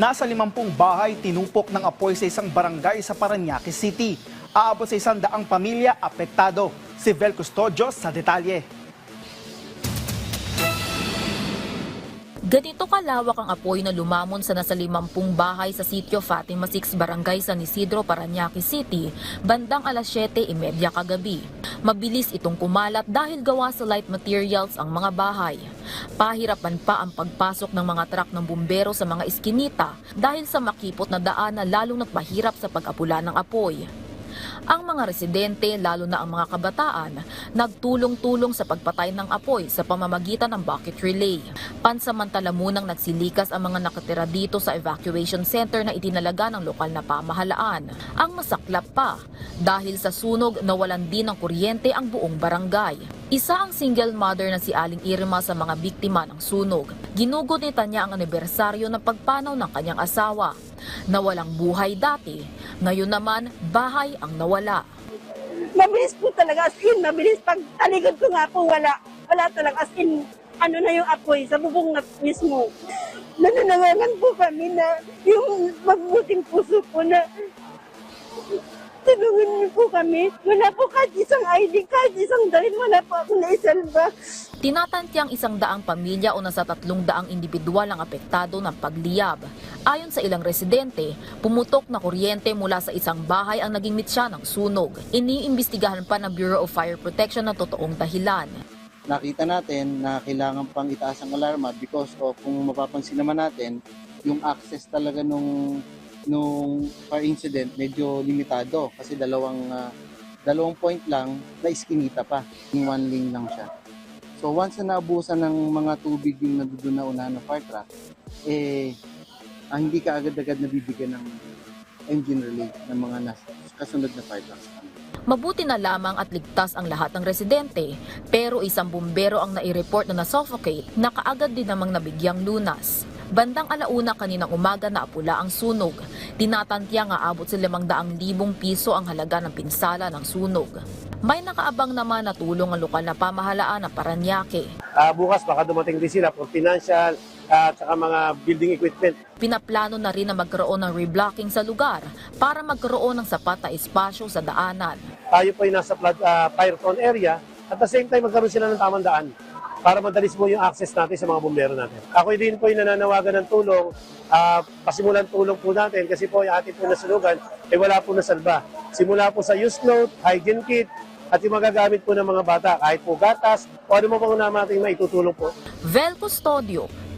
Nasa 50 bahay tinupok ng apoy sa isang barangay sa Paranaque City. Aabot sa isang daang pamilya apektado. Si Vel Custodio sa detalye. Ganito kalawak ang apoy na lumamon sa nasa 50 bahay sa sitio Fatima 6 Barangay San Isidro, Paranaque City, bandang alas 7.30 kagabi. Mabilis itong kumalat dahil gawa sa light materials ang mga bahay. Pahirapan pa ang pagpasok ng mga truck ng bumbero sa mga iskinita dahil sa makipot na daan na lalong nagpahirap sa pag-apula ng apoy. Ang mga residente, lalo na ang mga kabataan, nagtulong-tulong sa pagpatay ng apoy sa pamamagitan ng bucket relay. Pansamantala munang nagsilikas ang mga nakatira dito sa evacuation center na itinalaga ng lokal na pamahalaan. Ang masaklap pa, dahil sa sunog nawalan din ng kuryente ang buong barangay. Isa ang single mother na si Aling Irma sa mga biktima ng sunog. Ginugod nita niya ang anibersaryo ng pagpanaw ng kanyang asawa. Nawalang buhay dati, ngayon naman bahay ang nawala. Mabilis po talaga, as in, mabilis. Pag taligod ko nga po, wala. Wala talaga, as in, ano na yung apoy, sa bubong na mismo. Nananangangan po kami na yung mabuting puso po na tulungan niyo po kami. Wala po kahit isang ID, kahit isang dahil wala po ako naisalba. Tinatantiang isang daang pamilya o nasa tatlong daang individual ang apektado ng pagliyab. Ayon sa ilang residente, pumutok na kuryente mula sa isang bahay ang naging mitsa ng sunog. Iniimbestigahan pa ng Bureau of Fire Protection ang totoong dahilan. nakita natin na kailangan pang itaas ang alarma because of kung mapapansin naman natin, yung access talaga nung nung fire incident medyo limitado kasi dalawang ah, dalawang point lang na iskinita pa. Yung one lane lang siya. So once na naabusan ng mga tubig yung nandoon na unahan ng fire truck, eh ah, hindi ka agad-agad nabibigyan ng engine relay ng mga nas kasunod na fire trucks. Mabuti na lamang at ligtas ang lahat ng residente, pero isang bumbero ang nai-report na nasuffocate na kaagad din namang nabigyang lunas. Bandang alauna kaninang umaga na apula ang sunog. Tinatantya nga abot sa 500,000 piso ang halaga ng pinsala ng sunog. May nakaabang naman na tulong ang lokal na pamahalaan ng Paranaque. Ah, bukas baka dumating din sila for financial at saka mga building equipment. Pinaplano na rin na magkaroon ng reblocking sa lugar para magkaroon ng sapat na espasyo sa daanan. Tayo po ay nasa flood, ah, fire prone area at the same time magkaroon sila ng tamang daan para madalis mo yung access natin sa mga bumbero natin. Ako din po ay nananawagan ng tulong, ah, pasimulan tulong po natin kasi po yung ating po nasunugan ay wala po nasalba. Simula po sa use note, hygiene kit, at yung magagamit po ng mga bata, kahit po gatas o ano mo pang natin maitutulong po. Vel Custodio